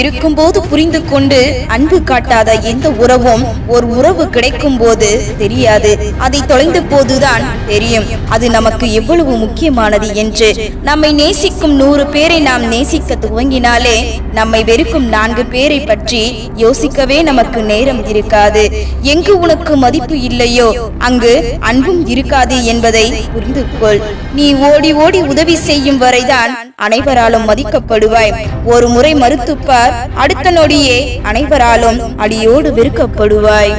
இருக்கும்போது புரிந்து கொண்டு அன்பு காட்டாத எந்த உறவும் ஒரு உறவு கிடைக்கும் போது தெரியாது. அதை தொலைந்த போதுதான் தெரியும். அது நமக்கு எவ்வளவு முக்கியமானது என்று. நம்மை நேசிக்கும் நூறு பேரை நாம் நேசிக்க துவங்கினாலே நம்மை வெறுக்கும் நான்கு பேரை பற்றி யோசிக்கவே நமக்கு நேரம் இருக்காது. எங்கு உனக்கு மதிப்பு இல்லையோ அங்கு அன்பும் இருக்காது என்பதை புரிந்து கொள். நீ ஓடி ஓடி உதவி செய்யும் வரைதான் அனைவராலும் மதிக்கப்படுவாய். ஒரு முறை மறுத்துப்பார் அடுத்த நொடியே அனைவராலும் அடியோடு விற்கப்படுவாய்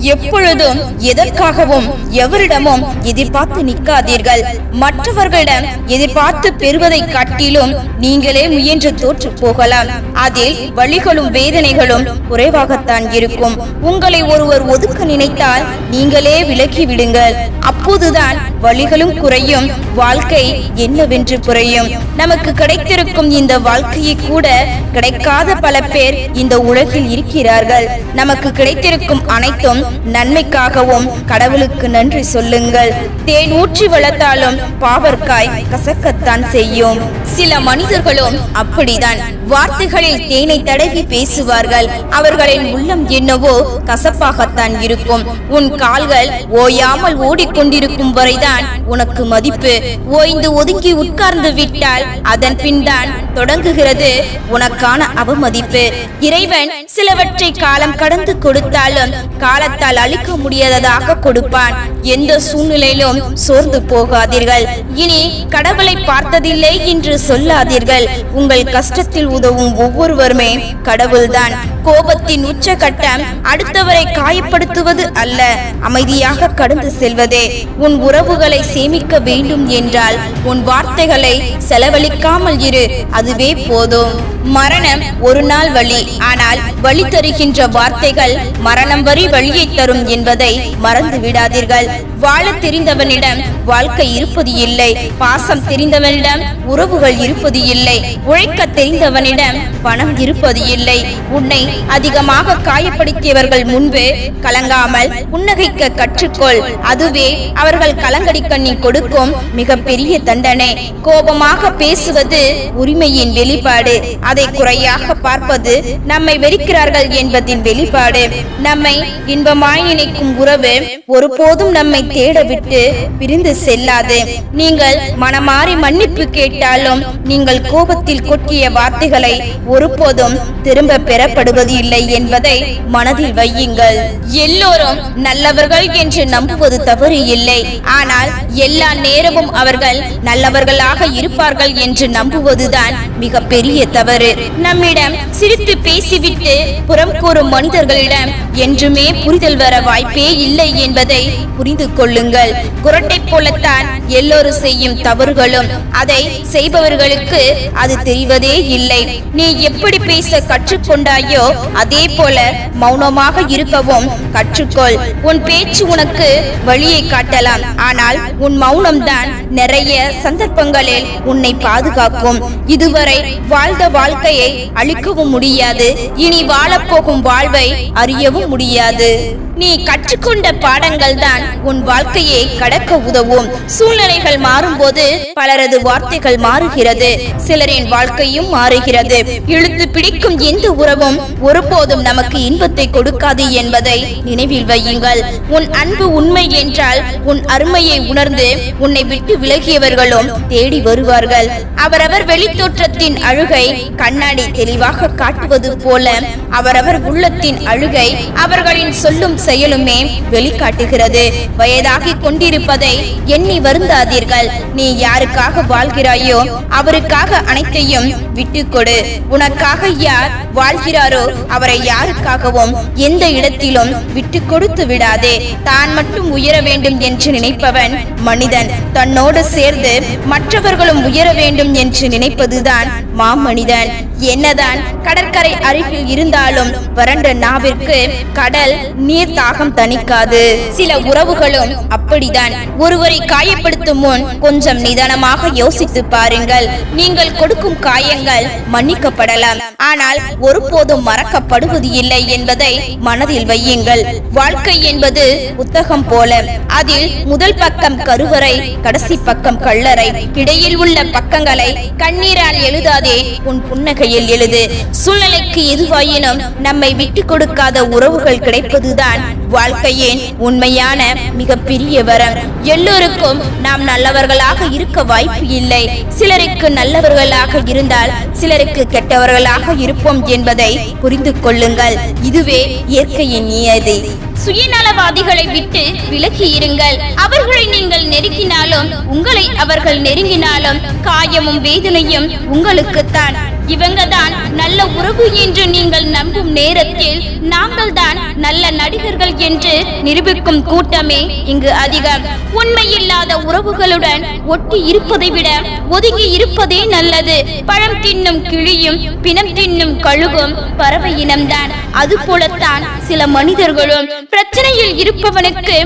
எப்பொழுதும் எதற்காகவும் எவரிடமும் எதிர்பார்த்து நிற்காதீர்கள். மற்றவர்களிடம் எதிர்பார்த்து பெறுவதை காட்டிலும் நீங்களே முயன்று தோற்று போகலாம். அதில் வழிகளும் வேதனைகளும் குறைவாகத்தான் இருக்கும். உங்களை ஒருவர் ஒதுக்க நினைத்தால் நீங்களே விலகி விடுங்கள். அப்போதுதான் வழிகளும் குறையும் வாழ்க்கை என்னவென்று புரியும். நமக்கு கிடைத்திருக்கும் இந்த வாழ்க்கையை கூட கிடைக்காத பல பேர் இந்த உலகில் இருக்கிறார்கள். நமக்கு கிடைத்திருக்கும் அனைத்தும் நன்மைக்காகவும் கடவுளுக்கு நன்றி சொல்லுங்கள். தேன் ஊற்றி வளர்த்தாலும் பாவற்காய் கசக்கத்தான் செய்யும். சில மனிதர்களும் அப்படிதான். வார்த்தைகளில் தேனை தடவி பேசுவார்கள். அவர்களின் உள்ளம் என்னவோ கசப்பாகத்தான் இருக்கும். உன் கால்கள் ஓயாமல் ஓடிக்கொண்டிருக்கும் வரைதான் உனக்கு மதிப்பு. ஓய்ந்து ஒதுங்கி உட்கார்ந்து விட்டால் அதன் பின் தான் தொடங்குகிறது உனக்கான அவமதிப்பு. இறைவன் சிலவற்றை காலம் கடந்து கொடுத்தாலும் காலத்தை காலத்தால் அழிக்க முடியாததாக கொடுப்பான். எந்த சூழ்நிலையிலும் சோர்ந்து போகாதீர்கள். இனி கடவுளை பார்த்ததில்லை என்று சொல்லாதீர்கள். உங்கள் கஷ்டத்தில் உதவும் ஒவ்வொருவருமே கடவுள்தான். கோபத்தின் உச்சகட்டம் அடுத்தவரை காயப்படுத்துவது அல்ல அமைதியாக கடந்து செல்வதே. உன் உறவுகளை சேமிக்க வேண்டும் என்றால் உன் வார்த்தைகளை செலவழிக்காமல் இரு. அதுவே போதும். மரணம் ஒரு நாள் வழி. ஆனால் வழி தருகின்ற வார்த்தைகள் மரணம் வரி வழியை தரும் என்பதை மறந்து விடாதீர்கள் வாழ தெரிந்தவனிடம் வாழ்க்கை இருப்பது இல்லை. பாசம் தெரிந்தவனிடம் உறவுகள் இருப்பது இல்லை. உழைக்க தெரிந்தவனிடம் பணம் இருப்பது இல்லை. உன்னை அதிகமாக காயப்படுத்தியவர்கள் முன்பு கலங்காமல் புன்னகைக்க கற்றுக்கொள். அதுவே அவர்கள் கலங்கடிக்க நீ கொடுக்கும் மிகப்பெரிய தண்டனை. கோபமாக பேசுவது உரிமையின் வெளிப்பாடு. அதை குறையாக பார்ப்பது நம்மை வெறுக்கிறார்கள் என்பதின் வெளிப்பாடு. நம்மை இன்பம் இன்பமாய் நினைக்கும் உறவு ஒருபோதும் நம்மை தேட விட்டு பிரிந்து செல்லாது. நீங்கள் மனமாறி மன்னிப்பு கேட்டாலும் நீங்கள் கோபத்தில் கொட்டிய வார்த்தைகளை ஒருபோதும் திரும்ப பெறப்படுவது இல்லை என்பதை மனதில் வையுங்கள். எல்லோரும் நல்லவர்கள் என்று நம்புவது தவறு இல்லை. ஆனால் எல்லா நேரமும் அவர்கள் நல்லவர்களாக இருப்பார்கள் என்று நம்புவதுதான் மிக பெரிய தவறு. நம்மிடம் சிரித்து பேசிவிட்டு புறம் கூறும் மனிதர்களிடம் என்றுமே புரிதல் வர வாய்ப்பே இல்லை என்பதை புரிந்து கொள்ளுங்கள். குரட்டை போலத்தான் எல்லோரும் செய்யும் தவறுகளும். அதை செய்பவர்களுக்கு அது தெரிவதே இல்லை. நீ எப்படி பேச கற்றுக்கொண்டாயோ அதே போல மௌனமாக இருக்கவும் கற்றுக்கொள். உன் பேச்சு உனக்கு வழியை காட்டலாம். ஆனால் உன் மௌனம்தான் நிறைய சந்தர்ப்பங்களில் உன்னை பாதுகாக்கும். இதுவரை வாழ்ந்த வாழ்க்கையை அழிக்கவும் முடியாது. இனி வாழப்போகும் வாழ்வை அறியவும் முடியாது. நீ கற்றுக்கொண்ட பாடங்கள் தான் உன் வாழ்க்கையை கடக்க உதவும். சூழ்நிலைகள் மாறும்போது பலரது வார்த்தைகள் மாறுகிறது. சிலரின் வாழ்க்கையும் மாறுகிறது. இழுத்து பிடிக்கும் எந்த உறவும் ஒருபோதும் நமக்கு இன்பத்தை கொடுக்காது என்பதை நினைவில் வையுங்கள். உன் அன்பு உண்மை என்றால் உன் அருமையை உணர்ந்து உன்னை விட்டு விலகியவர்களும் தேடி வருவார்கள். அவரவர் வெளித்தோற்றத்தின் அழுகை கண்ணாடி தெளிவாக காட்டுவது போல அவரவர் உள்ளத்தின் அழுகை அவர்களின் சொல்லும் செயலுமே வெளிக்காட்டுகிறது. வயதாகி கொண்டிருப்பதை எண்ணி வருந்தாதீர்கள். நீ யாருக்காக வாழ்கிறாயோ அவருக்காக அனைத்தையும் விட்டு கொடு. உனக்காக யார் வாழ்கிறாரோ அவரை யாருக்காகவும் எந்த இடத்திலும் விட்டு கொடுத்து விடாதே. தான் மட்டும் உயர வேண்டும் என்று நினைப்பவன் மனிதன். தன்னோடு சேர்ந்து மற்றவர்களும் உயர வேண்டும் என்று நினைப்பதுதான் மாமனிதன். என்னதான் கடற்கரை அருகில் இருந்தாலும் வறண்ட நாவிற்கு கடல் நீர் தாகம் தணிக்காது. சில உறவுகளும் அப்படிதான் ஒருவரை காயப்படுத்தும் முன் கொஞ்சம் நிதானமாக யோசித்து பாருங்கள். நீங்கள் கொடுக்கும் காயங்கள் மன்னிக்கப்படலாம். ஆனால் ஒருபோதும் மறக்கப்படுவது இல்லை என்பதை மனதில் வையுங்கள். வாழ்க்கை என்பது புத்தகம் போல. அதில் முதல் பக்கம் கருவறை கடைசி பக்கம் கல்லறை. இடையில் உள்ள பக்கங்களை கண்ணீரால் எழுதாதே உன் புன்னகையில் எழுது. சூழ்நிலைக்கு எதுவாயினும் நம்மை விட்டு கொடுக்காத உறவுகள் கிடைப்பது கிடைப்பதுதான் வாழ்க்கையின் உண்மையான மிகப்பெரிய வரம் எல்லோருக்கும் நாம் நல்லவர்களாக இருக்க வாய்ப்பு இல்லை. சிலருக்கு நல்லவர்களாக இருந்தால் சிலருக்கு கெட்டவர்களாக இருப்போம் என்பதை புரிந்து கொள்ளுங்கள். இதுவே இயற்கையின் நியதி. சுயநலவாதிகளை விட்டு விலகி இருங்கள் அவர்களை நீங்கள் நெருங்கினாலும் உங்களை அவர்கள் நெருங்கினாலும் காயமும் வேதனையும் உங்களுக்குத்தான். இவங்க தான் நல்ல உறவு என்று நீங்கள் நம்பும் நேரத்தில் நாங்கள் தான் நல்ல நடிகர்கள் என்று நிரூபிக்கும் கூட்டமே இங்கு அதிகம். உண்மையில்லாத உறவுகளுடன் ஒட்டி இருப்பதை விட ஒதுங்கி இருப்பதே நல்லது. பழம் தின்னும் கிளியும் பிணம் தின்னும் கழுகும் பறவை இனம்தான். அது போலத்தான் சில மனிதர்களும் பிரச்சனையில் இருப்பவனுக்கு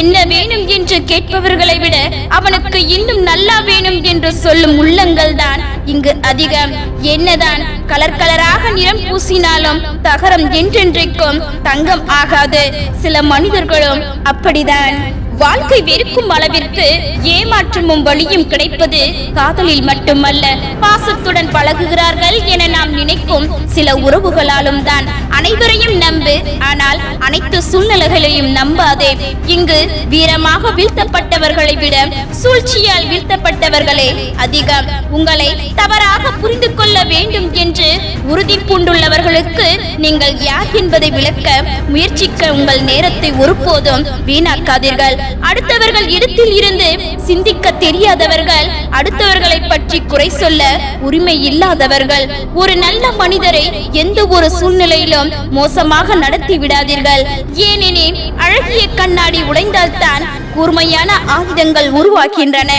என்ன வேணும் என்று கேட்பவர்களை விட அவனுக்கு இன்னும் நல்லா வேணும் என்று சொல்லும் உள்ளங்கள் தான் இங்கு அதிகம். என்னதான் கலர் கலராக நிறம் பூசினாலும் தகரம் என்றென்றைக்கும் தங்கம் ஆகாது. சில மனிதர்களும் அப்படிதான். வாழ்க்கை வெறுக்கும் அளவிற்கு ஏமாற்றமும் வழியும் கிடைப்பது காதலில் மட்டுமல்ல பாசத்துடன் பழகுகிறார்கள் என நாம் நினைக்கும் சில உறவுகளாலும் தான். அனைவரையும் நம்பு ஆனால் அனைத்து சூழ்நிலைகளையும் நம்பாதே. இங்கு வீரமாக வீழ்த்தப்பட்டவர்களை விட சூழ்ச்சியால் வீழ்த்தப்பட்டவர்களே அதிகம். உங்களை தவறாக புரிந்து கொள்ள வேண்டும் என்று உறுதி பூண்டுள்ளவர்களுக்கு நீங்கள் யார் என்பதை விளக்க முயற்சிக்க உங்கள் நேரத்தை ஒருபோதும் வீணாக்காதீர்கள். அடுத்தவர்கள் இடத்தில் இருந்து சிந்திக்க தெரியாதவர்கள் அடுத்தவர்களை பற்றி குறை சொல்ல உரிமை இல்லாதவர்கள் ஒரு நல்ல மனிதரை எந்த ஒரு சூழ்நிலையிலும் மோசமாக நடத்தி விடாதீர்கள். ஏனெனில் அழகிய கண்ணாடி உடைந்தால்தான் கூர்மையான ஆயுதங்கள் உருவாக்கின்றன.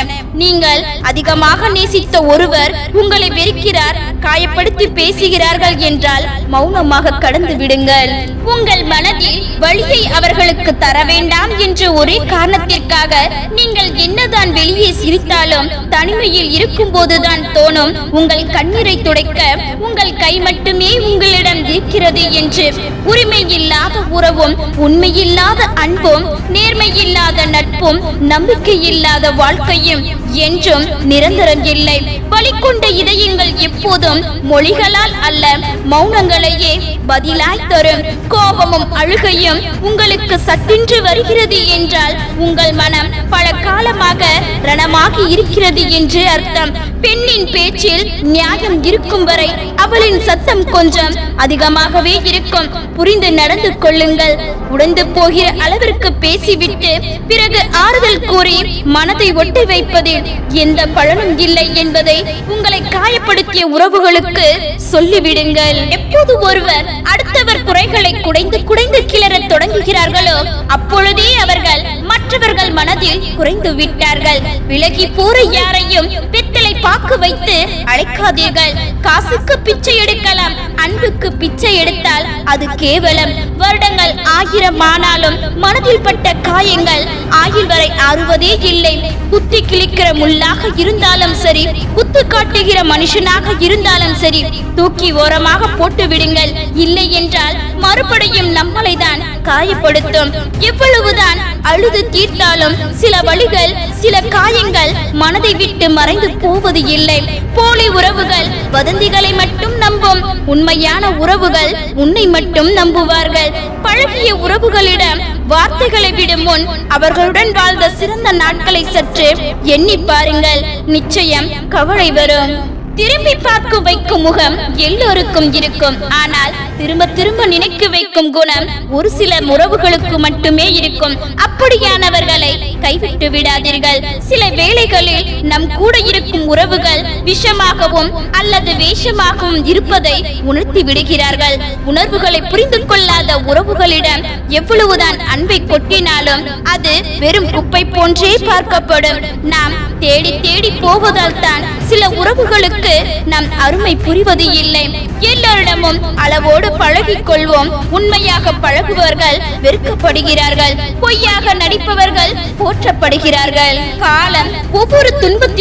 நீங்கள் அதிகமாக நேசித்த ஒருவர் உங்களை வெறுக்கிறார் காயப்படுத்தி பேசுகிறார்கள் என்றால் மௌனமாக கடந்து விடுங்கள். உங்கள் மனதில் வழியை அவர்களுக்கு தர வேண்டாம் என்ற ஒரே காரணத்திற்காக நீங்கள் என்னதான் வெளியே சிரித்தாலும் தனிமையில் இருக்கும் போதுதான் தோணும் உங்கள் கண்ணீரை துடைக்க உங்கள் கை மட்டுமே உங்களிடம் இருக்கிறது என்று. உரிமை இல்லாத உறவும் உண்மையில்லாத அன்பும் நேர்மையில்லாத நட்பும் நம்பிக்கை இல்லாத வாழ்க்கையும் என்றும் நிரந்தரம் இல்லை வலிக்கொண்ட இதயங்கள் எப்போதும் மொழிகளால் அல்ல மௌனங்களையே பதிலாய் தரும். கோபமும் அழுகையும் உங்களுக்கு சட்டின்று வருகிறது என்றால் உங்கள் மனம் பல காலமாக ரணமாகி இருக்கிறது என்று அர்த்தம். பெண்ணின் பேச்சில் நியாயம் இருக்கும் வரை அவளின் சத்தம் கொஞ்சம் அதிகமாகவே இருக்கும். புரிந்து நடந்து கொள்ளுங்கள். உடந்து போகிற அளவிற்கு பேசிவிட்டு பிறகு ஆறுதல் கூறி மனதை ஒட்டி வைப்பதில் எந்த பலனும் இல்லை என்பதை உங்களை காயப்படுத்திய உறவுகளுக்கு சொல்லிவிடுங்கள். எப்போது ஒருவர் அடுத்தவர் குறைகளை குடைந்து குடைந்து கிளற தொடங்குகிறார்களோ அப்பொழுதே அவர்கள் மற்றவர்கள் மனதில் குறைந்து விட்டார்கள் விலகி போற யாரையும் பெற்ற பாக்கு வைத்து அழைக்காதீர்கள். காசுக்கு பிச்சை எடுக்கலாம் அன்புக்கு பிச்சை எடுத்தால் அது கேவலம். வருடங்கள் ஆயிரம் ஆனாலும் மனதில் பட்ட காயங்கள் ஆயில் வரை ஆறுவதே இல்லை. குத்தி கிழிக்கிற முள்ளாக இருந்தாலும் சரி குத்து காட்டுகிற மனுஷனாக இருந்தாலும் சரி தூக்கி ஓரமாக போட்டு விடுங்கள். இல்லை என்றால் மறுபடியும் நம்மளை தான் காயப்படுத்தும். எவ்வளவுதான் அழுது தீர்த்தாலும் சில வழிகள் சில காயங்கள் மனதை விட்டு மறைந்து போவது இல்லை. போலி உறவுகள் வதந்திகளை மட்டும் நம்பும். உண்மையான உறவுகள் உன்னை மட்டும் நம்புவார்கள். பழகிய உறவுகளிடம் வார்த்தைகளை விடும் முன் அவர்களுடன் வாழ்ந்த சிறந்த நாட்களை சற்று எண்ணி பாருங்கள். நிச்சயம் கவலை வரும். திரும்பி பார்க்க வைக்கும் முகம் எல்லோருக்கும் இருக்கும். ஆனால் திரும்ப திரும்ப நினைக்க வைக்கும் குணம் ஒரு சில உறவுகளுக்கு மட்டுமே இருக்கும். அப்படியானவர்களை கைவிட்டு விடாதீர்கள். சில வேளைகளில் நம் கூட இருக்கும் உறவுகள் விஷமாகவும் அல்லது வேஷமாகவும் இருப்பதை உணர்த்தி விடுகிறார்கள். உணர்வுகளை புரிந்து கொள்ளாத உறவுகளிடம் எவ்வளவுதான் அன்பை கொட்டினாலும் அது வெறும் குப்பை போன்றே பார்க்கப்படும். நாம் தேடி தேடி போவதால் தான் சில உறவுகளுக்கு அளவுக்கு நம் அருமை புரிவது இல்லை. எல்லோரிடமும் அளவோடு பழகிக் கொள்வோம் உண்மையாக பழகுபவர்கள் வெறுக்கப்படுகிறார்கள். பொய்யாக நடிப்பவர்கள் போற்றப்படுகிறார்கள். காலம் ஒவ்வொரு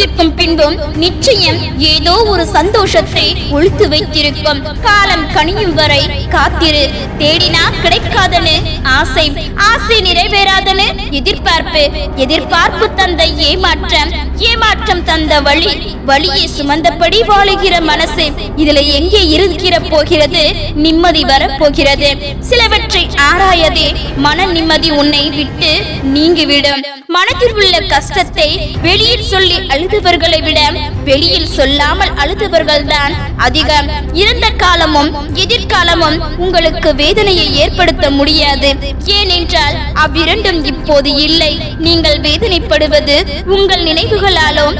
துன்பத்திற்கும் பின்பும் நிச்சயம் ஏதோ ஒரு சந்தோஷத்தை ஒழித்து வைத்திருக்கும். காலம் கனியும் வரை காத்திரு. தேடினா கிடைக்காதனு ஆசை. ஆசை நிறைவேறாதனு எதிர்பார்ப்பு. எதிர்பார்ப்பு தந்த ஏமாற்றம். ஏமாற்றம் தந்த வழி. வழியை சுமந்தபடி வாழுகிற மனசு. இதுல எங்கே இருக்கிற போகிறது? நிம்மதி வரப்போகிறது. சிலவற்றை ஆராயதே மன நிம்மதி உன்னை விட்டு நீங்கிவிடும். மனதில் உள்ள கஷ்டத்தை வெளியில் சொல்லி அழுதவர்களை விட வெளியில் சொல்லாமல் அழுதவர்கள் தான் அதிகம். இறந்த காலமும் எதிர்காலமும் உங்களுக்கு வேதனையை ஏற்படுத்த முடியாது. ஏனென்றால் அவ்விரண்டும் இப்போது இல்லை. நீங்கள் வேதனைப்படுவது உங்கள் நினைவுகளாலும்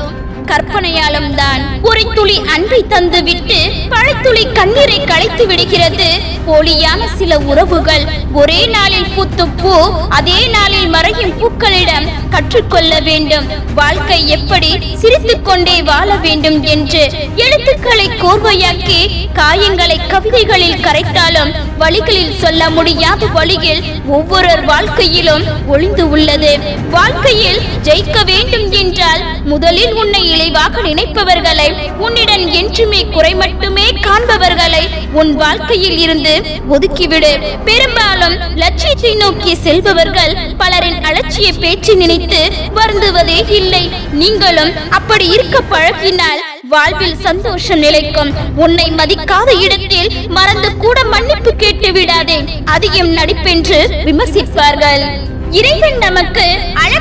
கற்பனையாலும் தான் ஒரு துளி அன்பை தந்து விட்டு பழத்துளி கண்ணீரை களைத்து விடுகிறது. போலியான சில உறவுகள் ஒரே நாளில் பூத்து பூ அதே நாளில் மறையும் பூக்களிடம் கற்றுக்கொள்ள வேண்டும். வாழ்க்கை எப்படி சிரித்து கொண்டே வாழ வேண்டும் என்று எழுத்துக்களை கோர்வையாக்கி காயங்களை கவிதைகளில் கரைத்தாலும் வழிகளில் சொல்ல முடியாத வழியில் ஒவ்வொரு வாழ்க்கையிலும் ஒளிந்து உள்ளது. வாழ்க்கையில் ஜெயிக்க வேண்டும் என்றால் முதலில் உன்னை இளைவாக நினைப்பவர்களை உன்னிடம் என்றுமே குறை மட்டுமே காண்பவர்களை உன் வாழ்க்கையில் இருந்து ஒதுக்கிவிடு. பெரும்பாலும் லட்சியத்தை நோக்கி செல்பவர்கள் பலரின் அலட்சிய பேச்சு நினைத்து வருந்துவதே இல்லை. நீங்களும் அப்படி இருக்க பழகினால் வாழ்வில் சந்தோஷம் நிலைக்கும். உன்னை மதிக்காத இடத்தில் மறந்து கூட மன்னிப்பு கேட்டு விடாதே. அதிகம் நடிப்பென்று விமர்சிப்பார்கள். இறைவன் நமக்கு அழ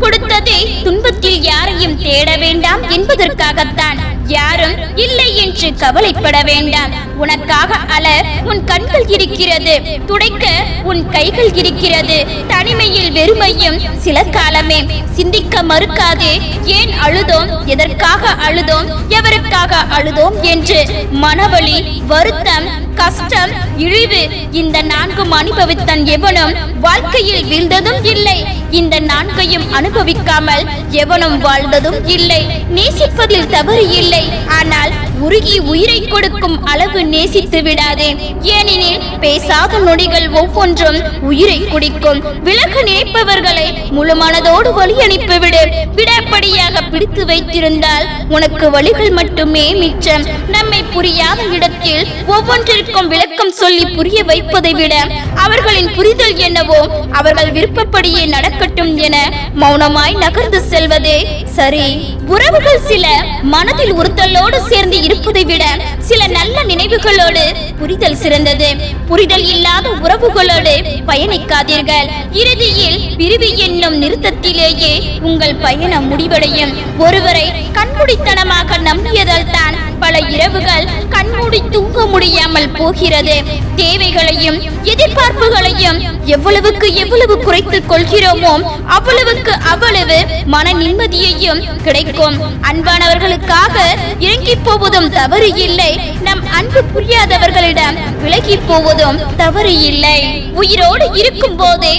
கொடுத்ததே துன்பத்தில் யாரையும் தேட வேண்டாம் என்பதற்காகத்தான். யாரும் இல்லை என்று கவலைப்பட வேண்டாம். உனக்காக அல உன் கண்கள் இருக்கிறது. துடைக்க உன் கைகள் இருக்கிறது. தனிமையில் வெறுமையும் சில காலமே. சிந்திக்க மறுக்காதே. ஏன் அழுதோம்? எதற்காக அழுதோம்? எவருக்காக அழுதோம் என்று மனவழி வருத்தம் கஷ்டம் இழிவு இந்த நான்கும் அனுபவித்தன் எவனும் வாழ்க்கையில் வீழ்ந்ததும் இல்லை. இந்த நான்கையும் அனுபவிக்காமல் எவனும் வாழ்ந்ததும் இல்லை. நேசிப்பதில் தவறு இல்லை. ஆனால் உருகி உயிரை கொடுக்கும் அளவு நேசித்து விடாதே. ஏனெனில் பேசாத நொடிகள் ஒவ்வொன்றும் உயிரை குடிக்கும். விலக நினைப்பவர்களை முழு மனதோடு வழி அனுப்பிவிடு விடப்படியாக பிடித்து வைத்திருந்தால் உனக்கு வழிகள் மட்டுமே மிச்சம். நம்மை புரியாத இடத்தில் ஒவ்வொன்றிற்கும் விளக்கம் சொல்லி புரிய வைப்பதை விட அவர்களின் புரிதல் என்னவோ அவர்கள் விருப்பப்படியே நடக்கட்டும் என மௌனமாய் நகர்ந்து செல்வதே சரி. உறவுகள் சில மனதில் உறுத்தலோடு சேர்ந்து இருப்பதை விட சில நல்ல நினைவுகளோடு புரிதல் சிறந்தது. புரிதல் இல்லாத உறவுகளோடு பயணிக்காதீர்கள். இறுதியில் பிரிவு என்னும் நிறுத்தத்திலேயே உங்கள் பயணம் முடிவடையும். ஒருவரை கண்முடித்தனமாக நம்பியதால் தான் பல இரவுகள் கண்மூடி தூங்க முடியாமல் போகிறது. தேவைகளையும் எதிர்பார்ப்புகளையும் எவ்வளவுக்கு எவ்வளவு குறைத்துக் கொள்கிறோமோ அவ்வளவுக்கு அவ்வளவு மன நிம்மதியையும் கிடைக்கும். அன்பானவர்களுக்காக இறங்கி போவதும் தவறு இல்லை. நம் அன்பு புரியாதவர்களிடம் விலகி போவதும் தவறு இல்லை. உயிரோடு இருக்கும் போதே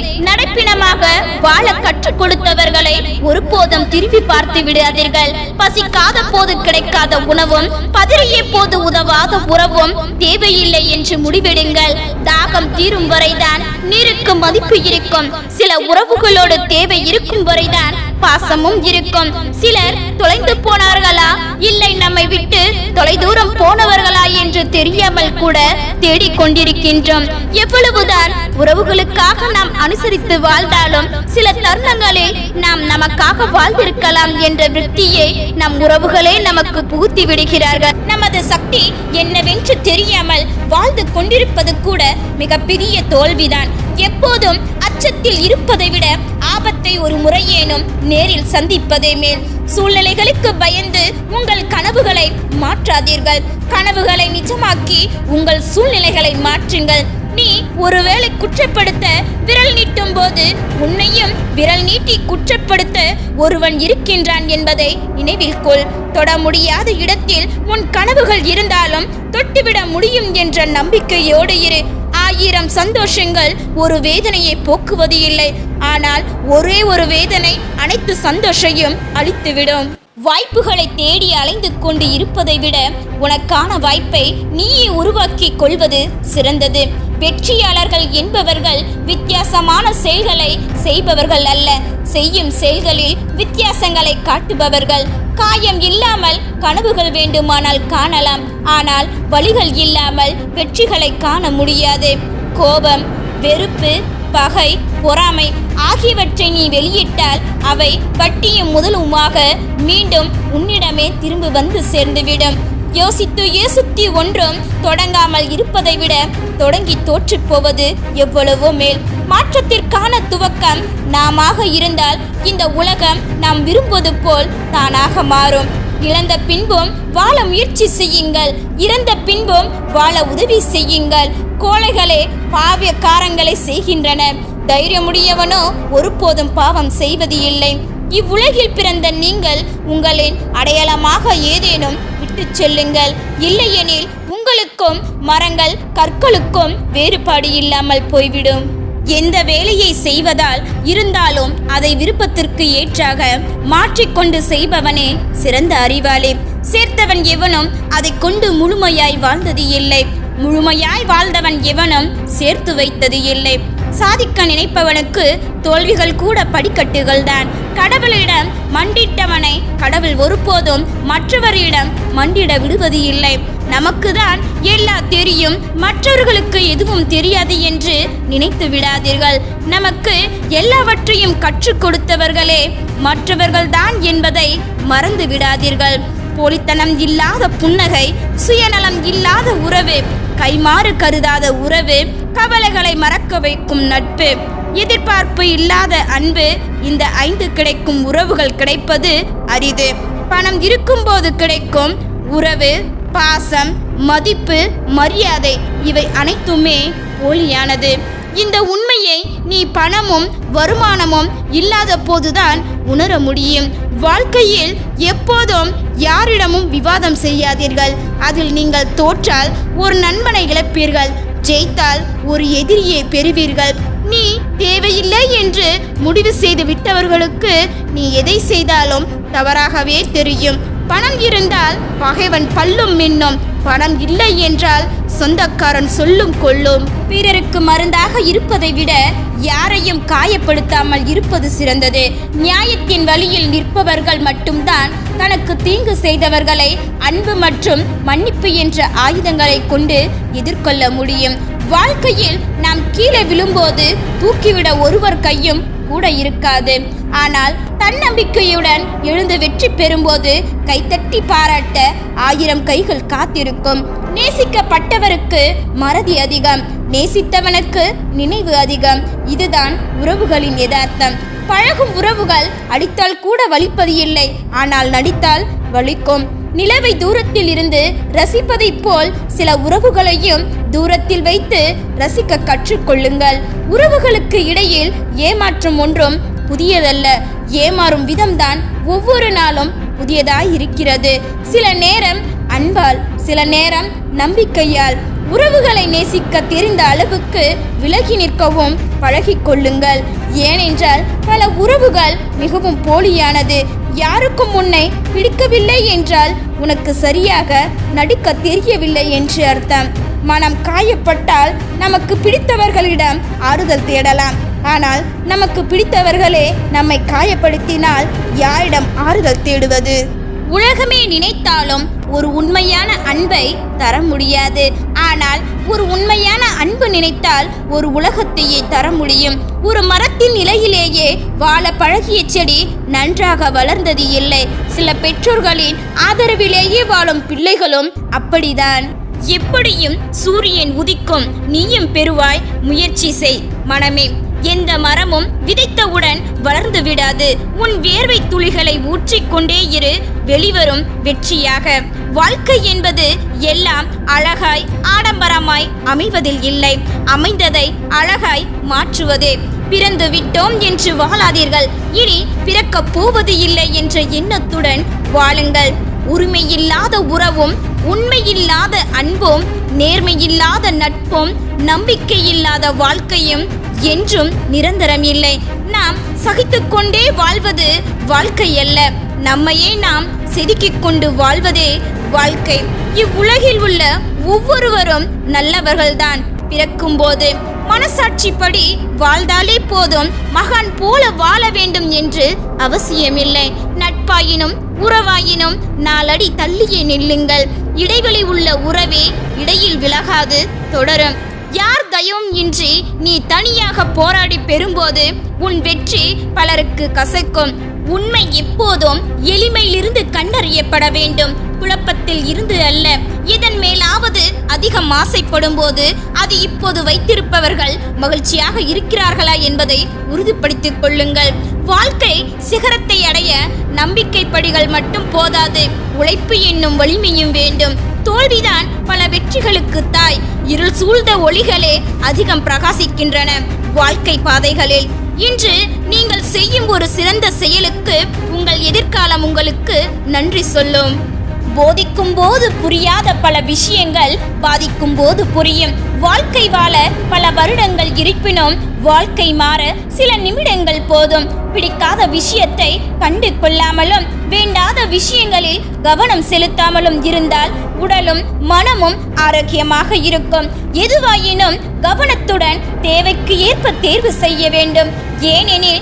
நடைப்பிணமாக வாழ கற்றுக் கொடுத்தவர்களை ஒருபோதும் திரும்பி பார்த்து விடாதீர்கள். பசிக்காத போது கிடைக்காத உணவும் பதறிய போது உதவாத உறவும் தேவையில்லை என்று முடிவெடுங்கள். தாகம் தீரும் வரைதான் நீருக்கு மதிப்பு இருக்கும். சில உறவுகளோடு தேவை இருக்கும் வரைதான் பாசமும் இருக்கும். சிலர் தொலைந்து போனார்களா? இல்லை நம்மை விட்டு தொலைதூரம் போனவர்களா என்று தெரியாமல் கூட தேடிக்கொண்டிருக்கின்றோம் எவ்வளவுதான் உறவுகளுக்காக நாம் அனுசரித்து வாழ்ந்தாலும் சில தருணங்களில் நாம் நமக்காக வாழ்ந்திருக்கலாம் என்ற விருத்தியை நம் உறவுகளே நமக்கு புகுத்தி விடுகிறார்கள். நமது சக்தி என்னவென்று தெரியாமல் வாழ்ந்து கொண்டிருப்பது கூட மிகப்பெரிய தோல்விதான். எப்போதும் அச்சத்தில் இருப்பதை விட ஆபத்தை ஒரு முறையேனும் நேரில் சந்திப்பதே மேல். சூழ்நிலைகளுக்கு பயந்து உங்கள் கனவுகளை மாற்றாதீர்கள். கனவுகளை நிஜமாக்கி உங்கள் சூழ்நிலைகளை மாற்றுங்கள். நீ ஒருவேளை குற்றப்படுத்த விரல் நீட்டும் போது உன்னையும் விரல் நீட்டி குற்றப்படுத்த ஒருவன் இருக்கின்றான் என்பதை நினைவில் கொள். தொட முடியாத இடத்தில் உன் கனவுகள் இருந்தாலும் தொட்டுவிட முடியும் என்ற நம்பிக்கையோடு இரு. ஆயிரம் சந்தோஷங்கள் ஒரு வேதனையை போக்குவது இல்லை. ஆனால் ஒரே ஒரு வேதனை அனைத்து சந்தோஷையும் அழித்துவிடும். வாய்ப்புகளை தேடி அலைந்து கொண்டு இருப்பதை விட உனக்கான வாய்ப்பை நீயே உருவாக்கிக் கொள்வது சிறந்தது. வெற்றியாளர்கள் என்பவர்கள் வித்தியாசமான செயல்களை செய்பவர்கள் அல்ல. செய்யும் செயல்களில் வித்தியாசங்களை காட்டுபவர்கள். காயம் இல்லாமல் கனவுகள் வேண்டுமானால் காணலாம். ஆனால் வழிகள் இல்லாமல் வெற்றிகளை காண முடியாது. கோபம் வெறுப்பு பகை பொறாமை ஆகியவற்றை நீ வெளியிட்டால் அவை வட்டியும் முதலுமாக மீண்டும் உன்னிடமே திரும்பி வந்து சேர்ந்துவிடும். யோசித்து யோசித்து ஒன்றும் தொடங்காமல் இருப்பதை விட தொடங்கி தோற்றுப்போவது எவ்வளவோ மேல். மாற்றத்திற்கான துவக்கம் நாமாக இருந்தால் இந்த உலகம் நாம் விரும்புவது போல் தானாக மாறும். இழந்த பின்பும் வாழ முயற்சி செய்யுங்கள். இறந்த பின்பும் வாழ உதவி செய்யுங்கள். கோழைகளே பாவியக்காரங்களை செய்கின்றன. தைரியமுடையவனோ ஒருபோதும் பாவம் செய்வது இல்லை. இவ்வுலகில் பிறந்த நீங்கள் உங்களின் அடையாளமாக ஏதேனும் விட்டு செல்லுங்கள். இல்லையெனில் உங்களுக்கும் மரங்கள் கற்களுக்கும் வேறுபாடு இல்லாமல் போய்விடும். எந்த வேலையை செய்வதால் இருந்தாலும் அதை விருப்பத்திற்கு ஏற்றாக மாற்றிக்கொண்டு செய்பவனே சிறந்த அறிவாளி. சேர்த்தவன் எவனும் அதை கொண்டு முழுமையாய் வாழ்ந்தது இல்லை. முழுமையாய் வாழ்ந்தவன் எவனும் சேர்த்து வைத்தது இல்லை. சாதிக்க நினைப்பவனுக்கு தோல்விகள் கூட படிக்கட்டுகள் தான். கடவுளிடம் மண்டிட்டவனை கடவுள் ஒருபோதும் மற்றவரிடம் மண்டிட விடுவது இல்லை. நமக்கு தான் எல்லா தெரியும் மற்றவர்களுக்கு எதுவும் தெரியாது என்று நினைத்து விடாதீர்கள். நமக்கு எல்லாவற்றையும் கற்றுக் கொடுத்தவர்களே மற்றவர்கள்தான் என்பதை மறந்து விடாதீர்கள். போலித்தனம் இல்லாத புன்னகை சுயநலம் இல்லாத உறவு கைமாறு கருதாத உறவு கவலைகளை மறக்க வைக்கும் நட்பு. எதிர்பார்ப்பு இல்லாத அன்பு இந்த ஐந்து கிடைக்கும் உறவுகள் கிடைப்பது அரிது. பணம் இருக்கும்போது கிடைக்கும் உறவு பாசம் மதிப்பு மரியாதை இவை அனைத்துமே போலியானது. இந்த உண்மையை நீ பணமும் வருமானமும் இல்லாத போதுதான் உணர முடியும். வாழ்க்கையில் எப்போதும் யாரிடமும் விவாதம் செய்யாதீர்கள். அதில் நீங்கள் தோற்றால் ஒரு நண்பனை இழப்பீர்கள். ஜெயித்தால் ஒரு எதிரியை பெறுவீர்கள். நீ தேவையில்லை என்று முடிவு செய்து விட்டவர்களுக்கு நீ எதை செய்தாலும் தவறாகவே தெரியும். பணம் இருந்தால் பகைவன் பல்லும் மின்னும். பணம் இல்லை என்றால் சொந்தக்காரன் சொல்லும் கொள்ளும். பிறருக்கு மருந்தாக இருப்பதை விட யாரையும் காயப்படுத்தாமல் இருப்பது சிறந்தது. நியாயத்தின் வழியில் நிற்பவர்கள் மட்டும்தான் தனக்கு தீங்கு செய்தவர்களை அன்பு மற்றும் மன்னிப்பு என்ற ஆயுதங்களை கொண்டு எதிர்கொள்ள முடியும். வாழ்க்கையில் நாம் கீழே விழும்போது தூக்கிவிட ஒருவர் கையும் கூட இருக்காது. ஆனால் தன்னம்பிக்கையுடன் எழுந்து வெற்றி பெறும்போது கைத்தட்டி பாராட்ட ஆயிரம் கைகள் காத்திருக்கும். நேசிக்கப்பட்டவருக்கு மறதி அதிகம் நேசித்தவனுக்கு நினைவு அதிகம். இதுதான் உறவுகளின் யதார்த்தம். பழகும் உறவுகள் அடித்தால் கூட வலிப்பது இல்லை ஆனால் நடித்தால் வலிக்கும். நிலவை தூரத்தில் இருந்து ரசிப்பதைப் போல் சில உறவுகளையும் தூரத்தில் வைத்து ரசிக்க கற்றுக்கொள்ளுங்கள். உறவுகளுக்கு இடையில் ஏமாற்றம் ஒன்றும் புதியதல்ல. ஏமாறும் விதம்தான் ஒவ்வொரு நாளும் புதியதாய் இருக்கிறது சில நேரம் அன்பால் சில நேரம் நம்பிக்கையால். உறவுகளை நேசிக்க தெரிந்த அளவுக்கு விலகி நிற்கவும் பழகிக்கொள்ளுங்கள் ஏனென்றால் பல உறவுகள் மிகவும் போலியானது. யாருக்கும் உன்னை பிடிக்கவில்லை என்றால் உனக்கு சரியாக நடிக்க தெரியவில்லை என்று அர்த்தம். மனம் காயப்பட்டால் நமக்கு பிடித்தவர்களிடம் ஆறுதல் தேடலாம். ஆனால் நமக்கு பிடித்தவர்களே நம்மை காயப்படுத்தினால் யாரிடம் ஆறுதல் தேடுவது? உலகமே நினைத்தாலும் ஒரு உண்மையான அன்பை தர முடியாது. ஆனால் ஒரு உண்மையான அன்பு நினைத்தால் ஒரு உலகத்தையே தர முடியும். ஒரு மரத்தின் இலையிலேயே வாழ பழகிய செடி நன்றாக வளர்ந்தது இல்லை. சில பெற்றோர்களின் ஆதரவிலேயே வாழும் பிள்ளைகளும் அப்படிதான். எப்படியும் சூரியன் உதிக்கும். நீயும் பெறுவாய். முயற்சி செய். மனமே எந்த மரமும் விதைத்தவுடன் வளர்ந்து விடாது. உன் வேர்வை துளிகளை ஊற்றிக்கொண்டே இரு. வெளிவரும் வெற்றியாக. வாழ்க்கை என்பது எல்லாம் அழகாய் ஆடம்பரமாய் அமைவதில் இல்லை. அமைந்ததை அழகாய் மாற்றுவதே. பிறந்து விட்டோம் என்று வாழாதீர்கள். இனி பிறக்கப் போவது இல்லை என்ற எண்ணத்துடன் வாழுங்கள். உரிமையில்லாத உறவும் உண்மையில்லாத அன்பும் நேர்மையில்லாத நட்பும் நம்பிக்கையில்லாத வாழ்க்கையும் என்றும் நிரந்தரம் இல்லை நாம் சகித்துக்கொண்டே வாழ்வது வாழ்க்கை அல்ல. நம்மையே நாம் செதுக்கிக் கொண்டு வாழ்வதே வாழ்க்கை. இவ்வுலகில் உள்ள ஒவ்வொருவரும் நல்லவர்கள்தான். பிறக்கும்போது மனசாட்சிப்படி வாழ்ந்தாலே போதும். மகான் போல வாழ வேண்டும் என்று அவசியமில்லை. நட்பாயினும் உறவாயினும் நாலடி தள்ளியே நில்லுங்கள். இடைவெளி உள்ள உறவே இடையில் விலகாது தொடரும். யார் தயவும் இன்றி நீ தனியாக போராடி பெறும்போது உன் வெற்றி பலருக்கு கசக்கும். உண்மை எப்போதும் எளிமையிலிருந்து கண்டறியப்பட வேண்டும். குழப்பத்தில் இருந்து அல்ல. இதன் மேலாவது அதிகம் ஆசைப்படும் போது அது இப்போது வைத்திருப்பவர்கள் மகிழ்ச்சியாக இருக்கிறார்களா என்பதை உறுதிப்படுத்திக் கொள்ளுங்கள். வாழ்க்கை சிகரத்தை அடைய நம்பிக்கை படிகள் மட்டும் போதாது. உழைப்பு என்னும் வலிமையும் வேண்டும். தோல்விதான் பல வெற்றிகளுக்கு தாய். இருள் சூழ்ந்த ஒளிகளே அதிகம் பிரகாசிக்கின்றன. வாழ்க்கை பாதைகளில் இன்று நீங்கள் செய்யும் ஒரு சிறந்த செயலுக்கு உங்கள் எதிர்காலம் உங்களுக்கு நன்றி சொல்லும். போதிக்கும் போது புரியாத பல விஷயங்கள் பாதிக்கும் போது புரியும். வாழ்க்கை வாழ பல வருடங்கள் இருப்பினும் வாழ்க்கை மாற சில நிமிடங்கள் போதும். பிடிக்காத விஷயத்தை கண்டு கொள்ளாமலும் வேண்டாத விஷயங்களில் கவனம் செலுத்தாமலும் இருந்தால் உடலும் மனமும் ஆரோக்கியமாக இருக்கும். எதுவாயினும் கவனத்துடன் தேவைக்கு ஏற்ப தேர்வு செய்ய வேண்டும். ஏனெனில்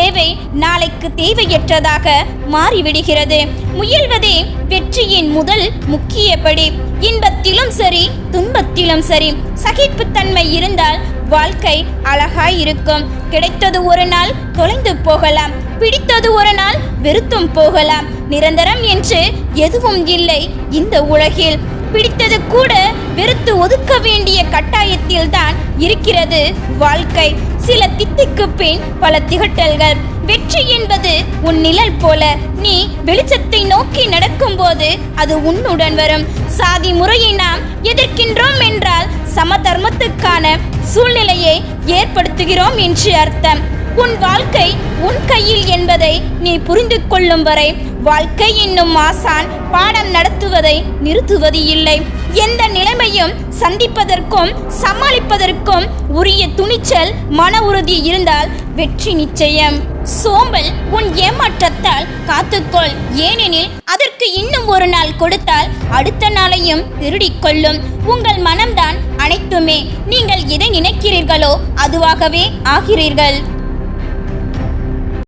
தேவை நாளைக்கு தேவையற்றதாக மாறிவிடுகிறது. முயல்வதே வெற்றியின் முதல் முக்கியப்படி. இன்பத்திலும் சரி துன்பத்திலும் சரி. சகிப்புத்தன்மை இருந்தால் வாழ்க்கை அழகாய் இருக்கும் கிடைத்தது ஒரு நாள் தொலைந்து போகலாம். பிடித்தது ஒரு நாள் வெறுத்தும் போகலாம். நிரந்தரம் என்று எதுவும் இல்லை இந்த உலகில். பிடித்தது கூட வெறுத்து ஒதுக்க வேண்டிய கட்டாயத்தில் தான் இருக்கிறது வாழ்க்கை. சில தித்துக்கு பின் பல திகட்டல்கள். வெற்றி என்பது உன் நிழல் போல. நீ வெளிச்சத்தை நோக்கி நடக்கும்போது அது உன்னுடன் வரும். சாதி முறையை நாம் எதிர்க்கின்றோம் என்றால் சமதர்மத்துக்கான சூழ்நிலையை ஏற்படுத்துகிறோம் என்று அர்த்தம். உன் வாழ்க்கை உன் கையில் என்பதை நீ புரிந்து கொள்ளும் வரை வாழ்க்கை என்னும் ஆசான் பாடம் நடத்துவதை நிறுத்துவது இல்லை எந்த நிலைமையும் சந்திப்பதற்கும் சமாளிப்பதற்கும் உரிய துணிச்சல் மன உறுதி இருந்தால் வெற்றி நிச்சயம். சோம்பல் உன் ஏமாற்றத்தால் காத்துக்கொள். ஏனெனில் அதற்கு இன்னும் ஒரு நாள் கொடுத்தால் அடுத்த நாளையும் திருடிக்கொள்ளும் உங்கள் மனம்தான் அனைத்துமே. நீங்கள் எதை நினைக்கிறீர்களோ அதுவாகவே ஆகிறீர்கள்.